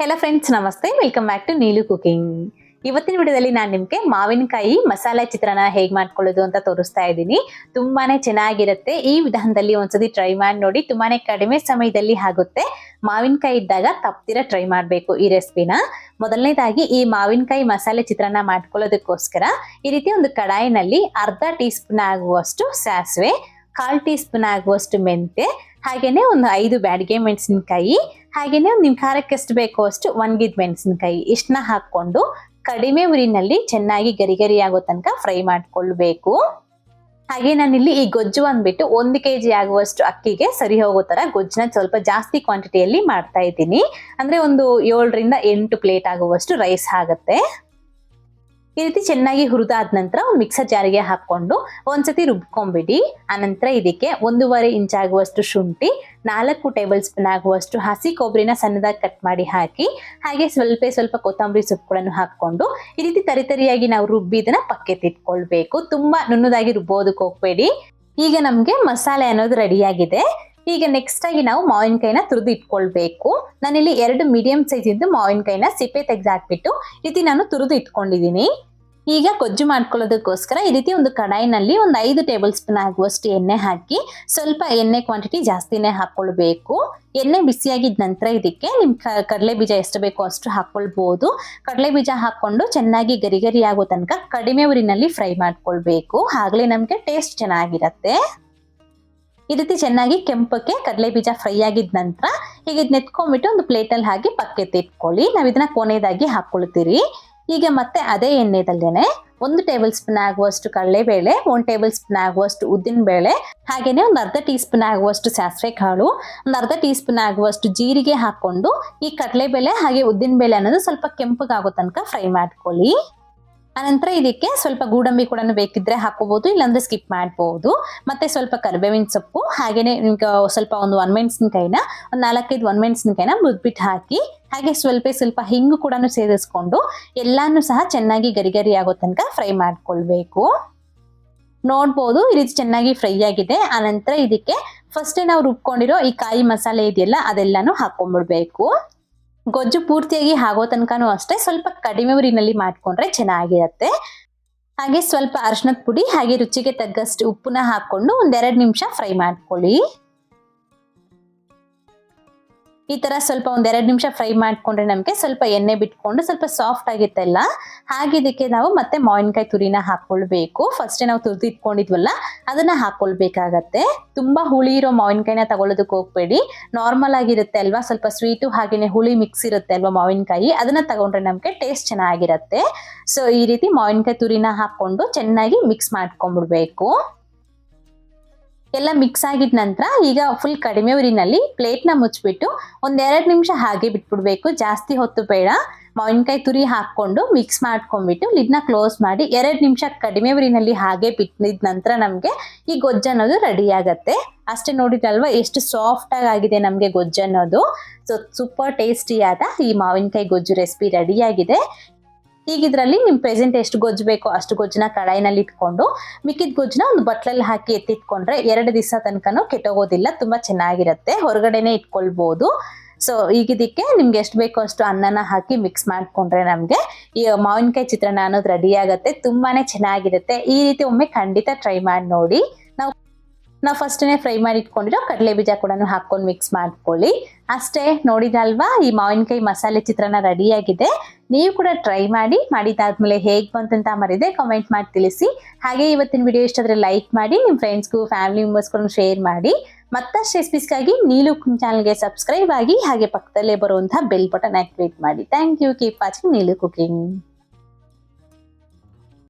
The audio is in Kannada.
ಹೆಲೋ ಫ್ರೆಂಡ್ಸ್ ನಮಸ್ತೆ. Welcome back to Neelu cooking ಇವತ್ತಿನ ವಿಡಿಯೋದಲ್ಲಿ ನಾನು ನಿಮಗೆ ಮಾವಿನಕಾಯಿ ಮಸಾಲೆ ಚಿತ್ರಾನ್ನ ಹೇಗೆ ಮಾಡ್ಕೊಳ್ಳೋದು ಅಂತ ತೋರಿಸ್ತಾ ಇದ್ದೀನಿ. ತುಂಬಾನೇ ಚೆನ್ನಾಗಿರುತ್ತೆ. ಈ ವಿಧಾನದಲ್ಲಿ ಒಂದ್ಸತಿ ಟ್ರೈ ಮಾಡಿ ನೋಡಿ. ತುಂಬಾನೇ ಕಡಿಮೆ ಸಮಯದಲ್ಲಿ ಆಗುತ್ತೆ. ಮಾವಿನಕಾಯಿ ಇದ್ದಾಗ ತಪ್ಪದಿರ ಟ್ರೈ ಮಾಡಬೇಕು ಈ ರೆಸಿಪಿನ ಮೊದಲನೇದಾಗಿ ಈ ಮಾವಿನಕಾಯಿ ಮಸಾಲೆ ಚಿತ್ರಾನ್ನ ಮಾಡ್ಕೊಳ್ಳೋದಕ್ಕೋಸ್ಕರ ಈ ರೀತಿ ಒಂದು ಕಡಾಯಿನಲ್ಲಿ ಅರ್ಧ ಟೀ ಸ್ಪೂನ್ ಆಗುವಷ್ಟು ಸಾಸಿವೆ ಕಾಲ್ ಟೀ ಸ್ಪೂನ್ ಆಗುವಷ್ಟು ಮೆಂತೆ ಹಾಗೇನೆ ಒಂದು ಐದು ಬ್ಯಾಡಿಗೆ ಮೆಣಸಿನಕಾಯಿ, ಹಾಗೇನೆ ಒಂದು ನಿಮ್ ಖಾರಕ್ಕೆ ಎಷ್ಟು ಬೇಕೋ ಅಷ್ಟು ಒಣಗಿದ ಮೆಣಸಿನಕಾಯಿ ಇಷ್ಟನ್ನ ಹಾಕೊಂಡು ಕಡಿಮೆ ಉರಿನಲ್ಲಿ ಚೆನ್ನಾಗಿ ಗರಿ ಗರಿ ಆಗೋ ತನಕ ಫ್ರೈ ಮಾಡ್ಕೊಳ್ಬೇಕು. ಹಾಗೆ ನಾನಿಲ್ಲಿ ಈ ಗೊಜ್ಜು ಅಂದ್ಬಿಟ್ಟು ಒಂದು ಕೆ ಜಿ ಆಗುವಷ್ಟು ಅಕ್ಕಿಗೆ ಸರಿ ಹೋಗೋ ತರ ಗೊಜ್ಜನ್ನ ಸ್ವಲ್ಪ ಜಾಸ್ತಿ ಕ್ವಾಂಟಿಟಿಯಲ್ಲಿ ಮಾಡ್ತಾ ಇದ್ದೀನಿ. ಅಂದ್ರೆ ಒಂದು ಏಳರಿಂದ ಎಂಟು ಪ್ಲೇಟ್ ಆಗುವಷ್ಟು ರೈಸ್ ಆಗುತ್ತೆ. ಈ ರೀತಿ ಚೆನ್ನಾಗಿ ಹುರಿದಾದ ನಂತರ ಮಿಕ್ಸರ್ ಜಾರಿಗೆ ಹಾಕೊಂಡು ಒಂದ್ಸತಿ ರುಬ್ಕೊಂಡ್ಬಿಡಿ. ಆನಂತರ ಇದಕ್ಕೆ ಒಂದೂವರೆ ಇಂಚ್ ಆಗುವಷ್ಟು ಶುಂಠಿ, ನಾಲ್ಕು ಟೇಬಲ್ ಸ್ಪೂನ್ ಆಗುವಷ್ಟು ಹಸಿ ಕೊಬ್ಬರಿನ ಸಣ್ಣದಾಗಿ ಕಟ್ ಮಾಡಿ ಹಾಕಿ, ಹಾಗೆ ಸ್ವಲ್ಪ ಸ್ವಲ್ಪ ಕೊತ್ತಂಬರಿ ಸೊಪ್ಪುಗಳನ್ನು ಹಾಕೊಂಡು ಈ ರೀತಿ ತರಿತರಿಯಾಗಿ ನಾವು ರುಬ್ಬಿ ಇದನ್ನ ಪಕ್ಕೆ ತಿಟ್ಕೊಳ್ಬೇಕು ತುಂಬಾ ನುಣ್ಣದಾಗಿ ರುಬ್ಬೋದಕ್ಕೆ ಹೋಗ್ಬೇಡಿ. ಈಗ ನಮ್ಗೆ ಮಸಾಲೆ ಅನ್ನೋದು ರೆಡಿಯಾಗಿದೆ ಈಗ ನೆಕ್ಸ್ಟ್ ಆಗಿ ನಾವು ಮಾವಿನಕಾಯಿನ ತುರಿದು ಇಟ್ಕೊಳ್ಬೇಕು. ನಾನಿಲ್ಲಿ ಎರಡು ಮೀಡಿಯಂ ಸೈಜ್ ಇದ್ದು ಮಾವಿನಕಾಯಿನ ಸಿಪ್ಪೆ ತೆಗೆದಾಕ್ಬಿಟ್ಟು ರೀತಿ ನಾನು ತುರಿದು ಇಟ್ಕೊಂಡಿದ್ದೀನಿ. ಈಗ ಗೊಜ್ಜು ಮಾಡ್ಕೊಳ್ಳೋದಕ್ಕೋಸ್ಕರ ಈ ರೀತಿ ಒಂದು ಕಡಾಯಿನಲ್ಲಿ ಒಂದು ಐದು ಟೇಬಲ್ ಸ್ಪೂನ್ ಆಗುವಷ್ಟು ಎಣ್ಣೆ ಹಾಕಿ ಸ್ವಲ್ಪ ಎಣ್ಣೆ ಕ್ವಾಂಟಿಟಿ ಜಾಸ್ತಿನೇ ಹಾಕ್ಕೊಳ್ಬೇಕು. ಎಣ್ಣೆ ಬಿಸಿಯಾಗಿದ್ದ ನಂತರ ಇದಕ್ಕೆ ನಿಮ್ಮ ಕಡಲೆ ಬೀಜ ಎಷ್ಟು ಬೇಕೋ ಅಷ್ಟು ಹಾಕ್ಕೊಳ್ಬೋದು. ಕಡಲೆ ಬೀಜ ಹಾಕ್ಕೊಂಡು ಚೆನ್ನಾಗಿ ಗರಿ ಗರಿ ಆಗೋ ತನಕ ಕಡಿಮೆ ಊರಿನಲ್ಲಿ ಫ್ರೈ ಮಾಡ್ಕೊಳ್ಬೇಕು. ಆಗಲೇ ನಮಗೆ ಟೇಸ್ಟ್ ಚೆನ್ನಾಗಿರತ್ತೆ. ಈ ರೀತಿ ಚೆನ್ನಾಗಿ ಕೆಂಪಕ್ಕೆ ಕಡಲೆ ಬೀಜ ಫ್ರೈ ಆಗಿದ ನಂತರ ಈಗ ಇದನ್ನ ಎತ್ಕೊಂಡ್ಬಿಟ್ಟು ಒಂದು ಪ್ಲೇಟಲ್ಲಿ ಹಾಕಿ ಪಕ್ಕೆ ಇಟ್ಕೊಳ್ಳಿ. ನಾವು ಇದನ್ನ ಕೊನೆಯದಾಗಿ ಹಾಕೊಳ್ತೀರಿ. ಈಗ ಮತ್ತೆ ಅದೇ ಎಣ್ಣೆದಲ್ಲೇನೆ ಒಂದು ಟೇಬಲ್ ಸ್ಪೂನ್ ಆಗುವಷ್ಟು ಕಡಲೆಬೇಳೆ, ಒಂದು ಟೇಬಲ್ ಸ್ಪೂನ್ ಆಗುವಷ್ಟು ಉದ್ದಿನ ಬೇಳೆ ಹಾಗೇನೆ ಒಂದು ಅರ್ಧ ಟೀ ಸ್ಪೂನ್ ಆಗುವಷ್ಟು ಸಾಸಿವೆ ಕಾಳು ಒಂದು ಅರ್ಧ ಟೀ ಸ್ಪೂನ್ ಆಗುವಷ್ಟು ಜೀರಿಗೆ ಹಾಕೊಂಡು ಈ ಕಡಲೆಬೇಳೆ ಹಾಗೆ ಉದ್ದಿನ ಬೇಳೆ ಅನ್ನೋದು ಸ್ವಲ್ಪ ಕೆಂಪಗಾಗೋ ತನಕ ಫ್ರೈ ಮಾಡ್ಕೊಳ್ಳಿ. ಅನಂತರ ಇದಕ್ಕೆ ಸ್ವಲ್ಪ ಗೋಡಂಬಿ ಕೂಡ ಬೇಕಿದ್ರೆ ಹಾಕೋಬಹುದು ಇಲ್ಲಾಂದ್ರೆ ಸ್ಕಿಪ್ ಮಾಡಬಹುದು ಮತ್ತೆ ಸ್ವಲ್ಪ ಕರಿಬೇವಿನ ಸೊಪ್ಪು, ಹಾಗೇನೆ ಸ್ವಲ್ಪ ಒಂದು ಒಣಮೆಣಸಿನ್ಕಾಯಿನ ಒಂದು ನಾಲ್ಕೈದು ಒಣಮೆಣಸಿನ್ಕಾಯಿನ ಮುದ್ಬಿಟ್ಟು ಹಾಕಿ, ಹಾಗೆ ಸ್ವಲ್ಪ ಸ್ವಲ್ಪ ಹಿಂಗು ಕೂಡ ಸೇರಿಸ್ಕೊಂಡು, ಎಲ್ಲಾನು ಸಹ ಚೆನ್ನಾಗಿ ಗರಿಗರಿ ಗರಿ ಆಗೋ ತನಕ ಫ್ರೈ ಮಾಡ್ಕೊಳ್ಬೇಕು. ನೋಡ್ಬೋದು, ಈ ರೀತಿ ಚೆನ್ನಾಗಿ ಫ್ರೈ ಆಗಿದೆ. ಆನಂತರ ಇದಕ್ಕೆ ಫಸ್ಟ್ ನಾವು ರುಬ್ಕೊಂಡಿರೋ ಈ ಕಾಯಿ ಮಸಾಲೆ ಇದೆಯಲ್ಲ, ಅದೆಲ್ಲಾನು ಹಾಕೊಂಡ್ಬಿಡ್ಬೇಕು ಗೊಜ್ಜು ಪೂರ್ತಿಯಾಗಿ ಆಗೋ ತನಕನೂ ಅಷ್ಟೇ ಸ್ವಲ್ಪ ಕಡಿಮೆ ಉರಿನಲ್ಲಿ ಮಾಡ್ಕೊಂಡ್ರೆ ಚೆನ್ನಾಗಿರತ್ತೆ. ಹಾಗೆ ಸ್ವಲ್ಪ ಅರಶಿನದ ಪುಡಿ ಹಾಗೆ ರುಚಿಗೆ ತಗ್ಗಷ್ಟು ಉಪ್ಪನ್ನ ಹಾಕೊಂಡು ಒಂದೆರಡು ನಿಮಿಷ ಫ್ರೈ ಮಾಡ್ಕೊಳ್ಳಿ. ಈ ತರ ಸ್ವಲ್ಪ ಒಂದೆರಡು ನಿಮಿಷ ಫ್ರೈ ಮಾಡ್ಕೊಂಡ್ರೆ ನಮಗೆ ಸ್ವಲ್ಪ ಎಣ್ಣೆ ಬಿಟ್ಕೊಂಡು ಸ್ವಲ್ಪ ಸಾಫ್ಟ್ ಆಗಿತ್ತೆಲ್ಲ ಹಾಗೆ ಇದಕ್ಕೆ ನಾವು ಮತ್ತೆ ಮಾವಿನಕಾಯಿ ತುರಿನ ಹಾಕೊಳ್ಬೇಕು. ಫಸ್ಟ್ ನಾವು ತುರಿದು ಇಟ್ಕೊಂಡಿದ್ವಲ್ಲ ಅದನ್ನ ಹಾಕೊಳ್ಬೇಕಾಗತ್ತೆ. ತುಂಬಾ ಹುಳಿ ಇರೋ ಮಾವಿನಕಾಯಿನ ತಗೊಳ್ಳೋದಕ್ಕೆ ಹೋಗ್ಬೇಡಿ. ನಾರ್ಮಲ್ ಆಗಿರುತ್ತೆ ಅಲ್ವಾ? ಸ್ವಲ್ಪ ಸ್ವೀಟು ಹಾಗೇನೆ ಹುಳಿ ಮಿಕ್ಸ್ ಇರುತ್ತೆ ಅಲ್ವಾ ಮಾವಿನಕಾಯಿ? ಅದನ್ನ ತಗೊಂಡ್ರೆ ನಮಗೆ ಟೇಸ್ಟ್ ಚೆನ್ನಾಗಿರತ್ತೆ. ಸೊ ಈ ರೀತಿ ಮಾವಿನಕಾಯಿ ತುರಿನ ಹಾಕೊಂಡು ಚೆನ್ನಾಗಿ ಮಿಕ್ಸ್ ಮಾಡ್ಕೊಂಡ್ಬಿಡ್ಬೇಕು ಎಲ್ಲ ಮಿಕ್ಸ್ ಆಗಿದ ನಂತರ ಈಗ ಫುಲ್ ಕಡಿಮೆ ಉರಿನಲ್ಲಿ ಪ್ಲೇಟ್ನ ಮುಚ್ಚಿಬಿಟ್ಟು ಒಂದೆರಡು ನಿಮಿಷ ಹಾಗೆ ಬಿಟ್ಬಿಡ್ಬೇಕು. ಜಾಸ್ತಿ ಹೊತ್ತು ಬೇಡ. ಮಾವಿನಕಾಯಿ ತುರಿ ಹಾಕ್ಕೊಂಡು ಮಿಕ್ಸ್ ಮಾಡ್ಕೊಂಡ್ಬಿಟ್ಟು ಲಿಡ್ನ ಕ್ಲೋಸ್ ಮಾಡಿ ಎರಡು ನಿಮಿಷ ಕಡಿಮೆ ಉರಿನಲ್ಲಿ ಹಾಗೆ ಬಿಟ್ಟಿದ ನಂತರ ನಮಗೆ ಈ ಗೊಜ್ಜು ಅನ್ನೋದು ರೆಡಿ ಆಗತ್ತೆ. ಅಷ್ಟೇ ನೋಡಿದ್ರಲ್ವಾ ಎಷ್ಟು ಸಾಫ್ಟಾಗಿ ಆಗಿ ಆಗಿದೆ ನಮಗೆ ಗೊಜ್ಜು ಅನ್ನೋದು. ಸೊ ಸೂಪರ್ ಟೇಸ್ಟಿಯಾದ ಈ ಮಾವಿನಕಾಯಿ ಗೊಜ್ಜು ರೆಸಿಪಿ ರೆಡಿಯಾಗಿದೆ ಈಗ ಇದರಲ್ಲಿ ನಿಮ್ ಪ್ರೆಸೆಂಟ್ ಎಷ್ಟು ಗೊಜ್ಜು ಬೇಕೋ ಅಷ್ಟು ಗೊಜ್ಜನ್ನ ಕಡಾಯಿನಲ್ಲಿ ಇಟ್ಕೊಂಡು, ಮಿಕ್ಕಿದ ಗೊಜ್ಜನ್ನ ಒಂದು ಬಟ್ಲಲ್ಲಿ ಹಾಕಿ ಎತ್ತಿಟ್ಕೊಂಡ್ರೆ ಎರಡು ದಿವಸ ತನಕನೂ ಕೆಟ್ಟೋಗೋದಿಲ್ಲ, ತುಂಬಾ ಚೆನ್ನಾಗಿರುತ್ತೆ. ಹೊರಗಡೆನೆ ಇಟ್ಕೊಳ್ಬಹುದು ಸೊ ಈಗ ಇದಕ್ಕೆ ನಿಮ್ಗೆ ಎಷ್ಟು ಬೇಕೋ ಅಷ್ಟು ಅನ್ನನ ಹಾಕಿ ಮಿಕ್ಸ್ ಮಾಡ್ಕೊಂಡ್ರೆ ನಮಗೆ ಈ ಮಾವಿನಕಾಯಿ ಚಿತ್ರಾನ್ನ ಅನ್ನೋದು ರೆಡಿ ಆಗುತ್ತೆ. ತುಂಬಾನೇ ಚೆನ್ನಾಗಿರುತ್ತೆ. ಈ ರೀತಿ ಒಮ್ಮೆ ಖಂಡಿತ ಟ್ರೈ ಮಾಡಿ ನೋಡಿ. ನಾವು ಫಸ್ಟೇ ಫ್ರೈ ಮಾಡಿ ಇಟ್ಕೊಂಡಿರೋ ಕಡಲೆ ಬೀಜ ಕೂಡ ಹಾಕ್ಕೊಂಡು ಮಿಕ್ಸ್ ಮಾಡ್ಕೊಳ್ಳಿ. ಅಷ್ಟೇ ನೋಡಿದಲ್ವಾ ಈ ಮಾವಿನಕಾಯಿ ಮಸಾಲೆ ಚಿತ್ರಾನ್ನ ರೆಡಿಯಾಗಿದೆ. ನೀವು ಕೂಡ ಟ್ರೈ ಮಾಡಿ ಮಾಡಿದಾದ್ಮೇಲೆ ಹೇಗೆ ಬಂತಂತ ಮರಿದೆ ಕಮೆಂಟ್ ಮಾಡಿ ತಿಳಿಸಿ. ಹಾಗೆ ಇವತ್ತಿನ ವಿಡಿಯೋ ಇಷ್ಟ ಆದರೆ ಲೈಕ್ ಮಾಡಿ ನಿಮ್ಮ ಫ್ರೆಂಡ್ಸ್ಗೂ ಫ್ಯಾಮಿಲಿ ಮೆಂಬರ್ಸ್ಗೂ ಶೇರ್ ಮಾಡಿ. ಮತ್ತಷ್ಟು ರೆಸಿಪೀಸ್ಗಾಗಿ ನೀಲು ಚಾನಲ್ಗೆ ಸಬ್ಸ್ಕ್ರೈಬ್ ಆಗಿ, ಹಾಗೆ ಪಕ್ಕದಲ್ಲೇ ಬರುವಂತಹ ಬೆಲ್ ಬಟನ್ ಆಕ್ಟಿವೇಟ್ ಮಾಡಿ. Thank you keep watching Neelu cooking.